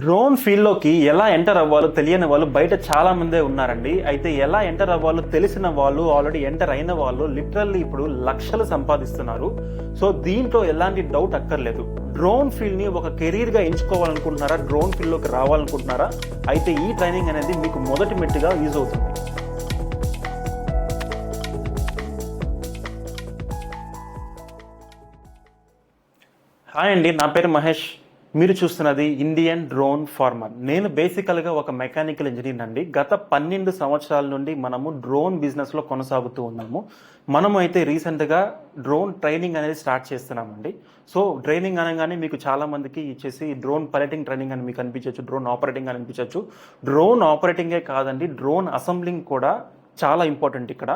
Drone ఫీల్డ్లోకి ఎలా enter అవ్వాలో తెలియని వాళ్ళు బయట చాలా మందే ఉన్నారండి. అయితే ఎలా ఎంటర్ అవ్వాలో తెలిసిన వాళ్ళు ఆల్రెడీ ఎంటర్ అయిన వాళ్ళు లిటరల్లీ ఇప్పుడు లక్షలు సంపాదిస్తున్నారు. సో దీంట్లో ఎలాంటి డౌట్ అక్కర్లేదు. డ్రోన్ ఫీల్డ్ని ఒక కెరీర్గా ఎంచుకోవాలనుకుంటున్నారా? డ్రోన్ ఫీల్డ్లోకి రావాలనుకుంటున్నారా? అయితే ఈ ట్రైనింగ్ అనేది మీకు మొదటి మెట్టుగా యూజ్ అవుతుంది. హాయ్ అండి నా పేరు మహేష్. మీరు చూస్తున్నది ఇండియన్ డ్రోన్ ఫార్మర్ నేను బేసికల్గా ఒక మెకానికల్ ఇంజనీర్ అండి. గత పన్నెండు సంవత్సరాల నుండి మనము డ్రోన్ బిజినెస్లో కొనసాగుతూ ఉన్నాము. మనము అయితే రీసెంట్గా డ్రోన్ ట్రైనింగ్ అనేది స్టార్ట్ చేస్తున్నామండి. సో ట్రైనింగ్ అనగానే మీకు చాలామందికి ఇచ్చేసి డ్రోన్ పైలటింగ్ ట్రైనింగ్ అని మీకు అనిపించవచ్చు డ్రోన్ ఆపరేటింగ్ అని అనిపించవచ్చు డ్రోన్ ఆపరేటింగే కాదండి డ్రోన్ అసెంబ్లింగ్ కూడా చాలా ఇంపార్టెంట్ ఇక్కడ.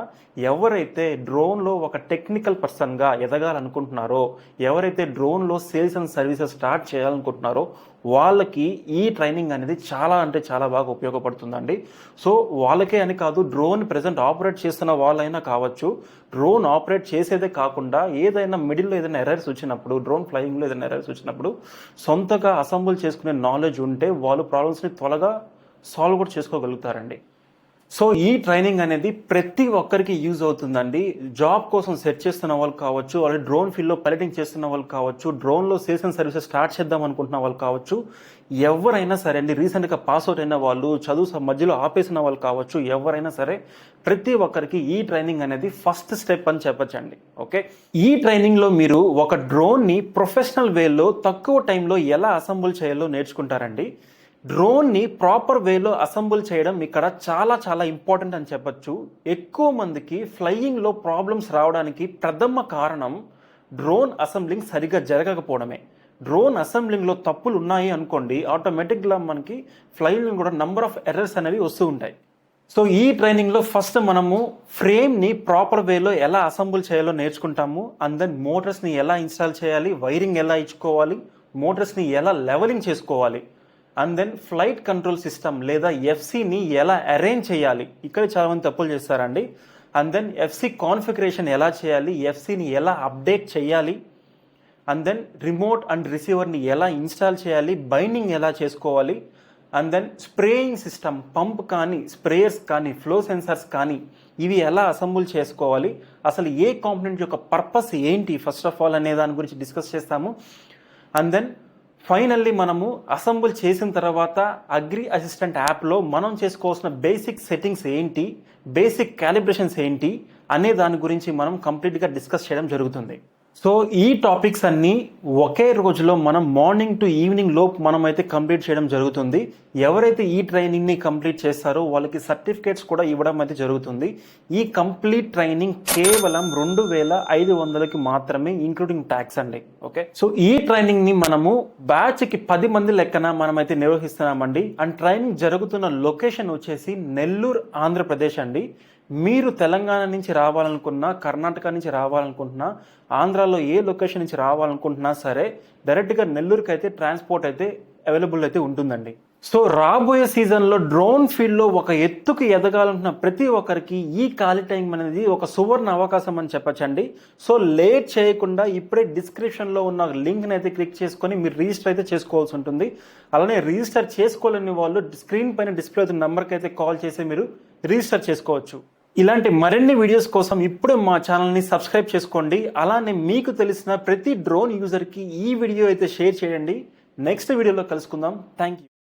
ఎవరైతే డ్రోన్లో ఒక టెక్నికల్ పర్సన్గా ఎదగాలనుకుంటున్నారో ఎవరైతే డ్రోన్లో సేల్స్ అండ్ సర్వీసెస్ స్టార్ట్ చేయాలనుకుంటున్నారో వాళ్ళకి ఈ ట్రైనింగ్ అనేది చాలా అంటే చాలా బాగా ఉపయోగపడుతుందండి. సో వాళ్ళకే అని కాదు డ్రోన్ ప్రజెంట్ ఆపరేట్ చేస్తున్న వాళ్ళైనా కావచ్చు డ్రోన్ ఆపరేట్ చేసేదే కాకుండా ఏదైనా మిడిల్లో ఏదైనా ఎర్రర్స్ వచ్చినప్పుడు డ్రోన్ ఫ్లయింగ్లో ఏదైనా ఎర్రర్స్ వచ్చినప్పుడు సొంతగా అసెంబుల్ చేసుకునే నాలెడ్జ్ ఉంటే వాళ్ళు ప్రాబ్లమ్స్ని త్వరగా సాల్వ్ కూడా చేసుకోగలుగుతారండి. సో ఈ ట్రైనింగ్ అనేది ప్రతి ఒక్కరికి యూజ్ అవుతుందండి. జాబ్ కోసం సెర్చ్ చేస్తున్న వాళ్ళు కావచ్చు అలాగే డ్రోన్ ఫీల్డ్లో పైలటింగ్ చేస్తున్న వాళ్ళు కావచ్చు డ్రోన్లో సేషన్ సర్వీసెస్ స్టార్ట్ చేద్దాం అనుకుంటున్న వాళ్ళు కావచ్చు ఎవరైనా సరే అండి రీసెంట్గా పాస్ అవుట్ అయిన వాళ్ళు చదువు మధ్యలో ఆపేసిన వాళ్ళు కావచ్చు ఎవరైనా సరే ప్రతి ఒక్కరికి ఈ ట్రైనింగ్ అనేది ఫస్ట్ స్టెప్ అని చెప్పచ్చండి. ఓకే? ఈ ట్రైనింగ్లో మీరు ఒక డ్రోన్ని ప్రొఫెషనల్ వేలో తక్కువ టైంలో ఎలా అసెంబుల్ చేయాలో నేర్చుకుంటారండి. డ్రోన్ని ప్రాపర్ వేలో అసెంబుల్ చేయడం ఇక్కడ చాలా చాలా ఇంపార్టెంట్ అని చెప్పచ్చు. ఎక్కువ మందికి ఫ్లయింగ్లో ప్రాబ్లమ్స్ రావడానికి ప్రథమ కారణం డ్రోన్ అసెంబ్లింగ్ సరిగా జరగకపోవడమే. డ్రోన్ అసెంబ్లింగ్లో తప్పులు ఉన్నాయి అనుకోండి ఆటోమేటిక్గా మనకి ఫ్లయింగ్ కూడా నంబర్ ఆఫ్ ఎర్రర్స్ అనేవి వస్తూ ఉంటాయి. సో ఈ ట్రైనింగ్లో ఫస్ట్ మనము ఫ్రేమ్ని ప్రాపర్ వేలో ఎలా అసెంబుల్ చేయాలో నేర్చుకుంటాము. అండ్ దెన్ మోటార్స్ని ఎలా ఇన్స్టాల్ చేయాలి వైరింగ్ ఎలా ఇచ్చుకోవాలి మోటార్స్ని ఎలా లెవలింగ్ చేసుకోవాలి. And then flight control system లేదా ఎఫ్సిని ఎలా అరేంజ్ చేయాలి? ఇక్కడ చాలా మంది తప్పులు చేస్తారండి. అండ్ దెన్ ఎఫ్సి కాన్ఫిగరేషన్ ఎలా చేయాలి? ఎఫ్సిని ఎలా అప్డేట్ చేయాలి? అండ్ దెన్ రిమోట్ అండ్ రిసీవర్ని ఎలా ఇన్స్టాల్ చేయాలి? బైండింగ్ ఎలా చేసుకోవాలి? And then spraying system pump కానీ స్ప్రేయర్స్ కానీ ఫ్లో సెన్సర్స్ కానీ ఇవి ఎలా అసెంబుల్ చేసుకోవాలి? అసలు ఏ కాంపోనెంట్ యొక్క పర్పస్ ఏంటి? ఫస్ట్ ఆఫ్ ఆల్ అనే దాని గురించి డిస్కస్ చేస్తాము. అండ్ దెన్ ఫైనల్లీ మనము అసెంబుల్ చేసిన తర్వాత అగ్రి అసిస్టెంట్ యాప్లో మనం చేసుకోవాల్సిన బేసిక్ సెట్టింగ్స్ ఏంటి బేసిక్ క్యాలిబ్రేషన్స్ ఏంటి అనే దాని గురించి మనం కంప్లీట్గా డిస్కస్ చేయడం జరుగుతుంది. సో ఈ టాపిక్స్ అన్నీ ఒకే రోజులో మనం మార్నింగ్ టు ఈవినింగ్ లోపు మనం అయితే కంప్లీట్ చేయడం జరుగుతుంది. ఎవరైతే ఈ ట్రైనింగ్ని కంప్లీట్ చేస్తారో వాళ్ళకి సర్టిఫికేట్స్ కూడా ఇవ్వడం అయితే జరుగుతుంది. ఈ కంప్లీట్ ట్రైనింగ్ కేవలం రెండు వేల ఐదు వందలకి మాత్రమే ఇంక్లూడింగ్ ట్యాక్స్ అండి. ఓకే సో ఈ ట్రైనింగ్ని మనము బ్యాచ్కి పది మంది లెక్కన మనమైతే నిర్వహిస్తున్నామండి. అండ్ ట్రైనింగ్ జరుగుతున్న లొకేషన్ వచ్చేసి నెల్లూరు ఆంధ్రప్రదేశ్ అండి. మీరు తెలంగాణ నుంచి రావాలనుకున్నా కర్ణాటక నుంచి రావాలనుకుంటున్నా ఆంధ్రాలో ఏ లొకేషన్ నుంచి రావాలనుకుంటున్నా సరే డైరెక్ట్గా నెల్లూరుకి అయితే ట్రాన్స్పోర్ట్ అయితే అవైలబుల్ అయితే ఉంటుందండి. సో రాబోయే సీజన్లో డ్రోన్ ఫీల్డ్లో ఒక ఎత్తుకు ఎదగాలనుకున్న ప్రతి ఒక్కరికి ఈ ఖాళీ టైం అనేది ఒక సువర్ణ అవకాశం అని చెప్పచ్చండి. సో లేట్ చేయకుండా ఇప్పుడే డిస్క్రిప్షన్లో ఉన్న లింక్ని అయితే క్లిక్ చేసుకొని మీరు రిజిస్టర్ అయితే చేసుకోవాల్సి ఉంటుంది. అలానే రిజిస్టర్ చేసుకోలేని వాళ్ళు స్క్రీన్ పైన డిస్ప్లే అవుతున్న నెంబర్కి అయితే కాల్ చేసి మీరు రిజిస్టర్ చేసుకోవచ్చు. ఇలాంటి మరిన్ని వీడియోస్ కోసం ఇప్పుడే మా ఛానల్ని సబ్స్క్రైబ్ చేసుకోండి. అలానే మీకు తెలిసిన ప్రతి డ్రోన్ యూజర్కి ఈ వీడియో అయితే షేర్ చేయండి. నెక్స్ట్ వీడియోలో కలుసుకుందాం. Thank you